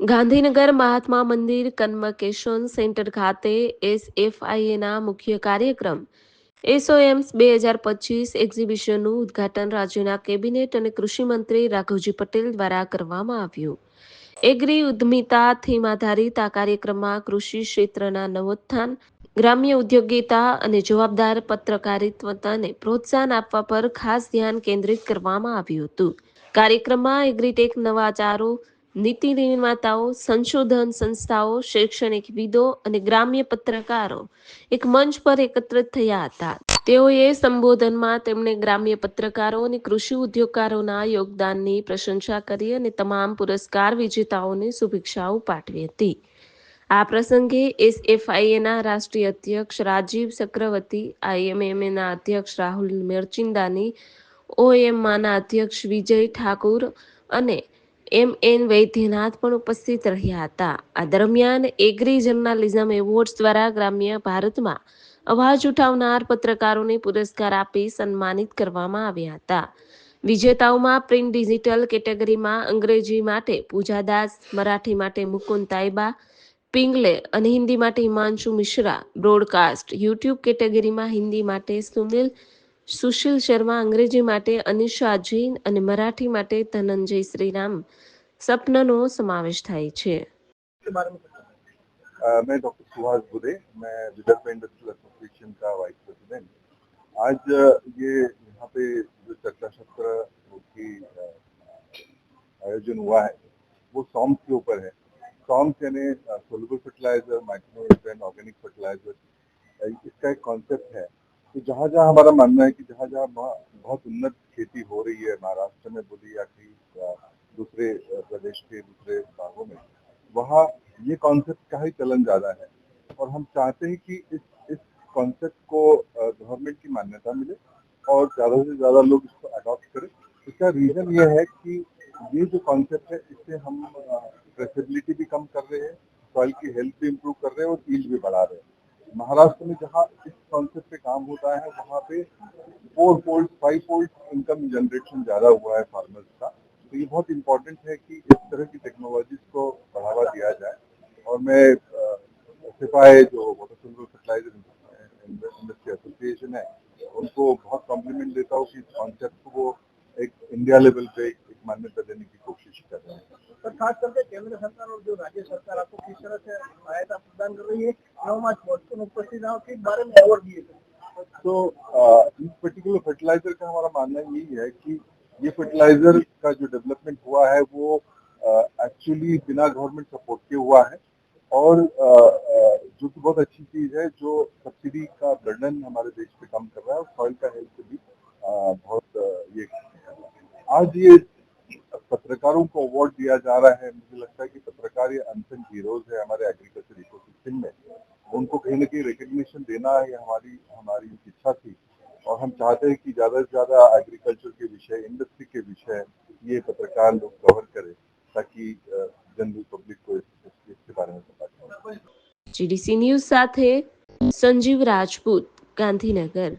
Gandhinagar Mahatma Mandir કન્વકેશન centre ખાતે એસએફઆઈએના મુખ્ય કાર્યક્રમ. એસઓએમ્સ બે હજાર પચીસ એક્ઝિબિશનનું ઉદ્ઘાટન રાજ્યના કેબિનેટ અને કૃષિમંત્રી રાઘવજી પટેલ દ્વારા કરવામાં આવ્યું. એગ્રી ઉદ્યમિતા થીમ આધારિત આ કાર્યક્રમમાં કૃષિ ક્ષેત્રના નવોત્થાન, ગ્રામ્ય ઉદ્યોગિતા અને જવાબદાર પત્રકારિત્વતાને પ્રોત્સાહન આપવા પર ખાસ ધ્યાન કેન્દ્રિત કરવામાં આવ્યું હતું. કાર્યક્રમમાં એગ્રીટેક નવાચારો નીતિ નિર્માતાઓ સંશોધન સંસ્થાઓ શૈક્ષણિક વિદો અને ગ્રામ્ય પત્રકારો એક મંચ પર એકત્રિત થયા હતા. તેઓએ સંબોધનમાં તેમણે ગ્રામ્ય પત્રકારો અને કૃષિ ઉદ્યોગકારોના યોગદાનની પ્રશંસા કરી અને તમામ પુરસ્કાર વિજેતાઓને શુભેચ્છાઓ પાઠવી હતી. આ પ્રસંગે એસએફઆઈએના રાષ્ટ્રીય અધ્યક્ષ રાજીવ ચક્રવર્તી, આઈએમએમએના અધ્યક્ષ રાહુલ મેરચિંદાની ઓએમમાંના અધ્યક્ષ વિજય ઠાકુર અને એમ એન વૈદ્યનાથ પણ ઉપસ્થિત રહ્યા હતા. આ દરમિયાન એગ્રી જર્નાલિઝમ એવોર્ડ્સ દ્વારા ગ્રામ્ય ભારતમાં અવાજ ઉઠાવનાર પત્રકારોને પુરસ્કાર આપી સન્માનિત કરવામાં આવ્યા હતા. વિજેતાઓમાં પ્રિન્ટ ડિજિટલ કેટેગરીમાં અંગ્રેજી માટે પૂજાદાસ, મરાઠી માટે મુકુંદ તાઇબા પિંગલે અને હિન્દી માટે હિમાંશુ મિશ્રા. બ્રોડકાસ્ટ યુટ્યુબ કેટેગરીમાં હિન્દી માટે સુનિલ સુશીલ શર્મા અંગ્રેજી માટે અનિશા જૈન અને મરાઠી માટે ધનંજય શ્રીરામ સપનનો સમાવેશ થાય છે अ, मैं डॉक्टर सुहास बुदे मैं विदर्भ इंडस्ट्रियल एसोसिएशन का वाइस प्रेसिडेंट आज अ, ये यहाँ पे जो चर्चा सत्र की अ, आयोजन हुआ है वो सॉम्स के ऊपर है सॉम्स यानी soluble fertiliser micro organic fertiliser इसका एक कॉन्सेप्ट है तो जहाँ जहाँ हमारा मानना है कि जहाँ जहाँ बहुत उन्नत खेती हो रही है महाराष्ट्र में बोली या कहीं दूसरे प्रदेश के दूसरे भागों में, वहाँ ये कॉन्सेप्ट का ही चलन ज़्यादा है। और हम चाहते हैं कि इस इस कॉन्सेप्ट को गवर्नमेंट की मान्यता मिले और ज़्यादा से ज़्यादा लोग इसको अडॉप्ट करें। इसका रीजन ये है कि ये जो कॉन्सेप्ट है, इससे हम ट्रेसेबिलिटी भी कम कर रहे हैं सॉइल की हेल्थ भी इम्प्रूव कर रहे हैं और फ़ील्ड भी बढ़ा रहे हैं। महाराष्ट्र में जहाँ इस कॉन्सेप्ट पे काम होता है, वहाँ पे four fold five fold income generation ज़्यादा हुआ है फार्मर्स का। तो ये बहुत इम्पोर्टेंट है कि इस तरह की टेक्नोलॉजीज़ को बढ़ावा दिया जाए। और मैं सिपाही जो water solar fertilizer industry association है, उनको बहुत कॉम्प्लीमेंट देता हूँ कि इस कॉन्सेप्ट को वो एक इंडिया लेवल पे एक मान्यता देने की कोशिश कर खास करके केंद्र सरकार और जो राज्य सरकार आपको किस तरह से सहायता प्रदान कर रही है नवमास बच्चों में उपस्थित किस बारे में अवार्ड दिए तो इस पर्टिकुलर फर्टिलाइज़र का हमारा मानना यही है कि ये फर्टिलाइज़र का जो डेवलपमेंट हुआ है, वो एक्चुअली बिना गवर्नमेंट सपोर्ट के हुआ है। और जो कि बहुत अच्छी चीज़ है, जो सब्सिडी का बर्डन हमारे देश पे कम कर रहा है और सॉइल का हेल्थ भी बहुत ये आज ये पत्रकारों को अवार्ड दिया जा रहा है मुझे लगता है कि पत्रकार ये अनसन हीरोज है हमारे एग्रीकल्चर इकोसिस्टम में उनको कहीं ना कहीं रिकग्निशन देना ये हमारी हमारी इच्छा थी और हम चाहते हैं कि ज्यादा से ज्यादा एग्रीकल्चर के विषय इंडस्ट्री के विषय ये पत्रकार लोग कवर करें ताकि जनरल पब्लिक को इस, इस, इसके बारे में पता चले જીડીસી ન્યૂઝ સાથે સંજીવ રાજપૂત ગાંધીનગર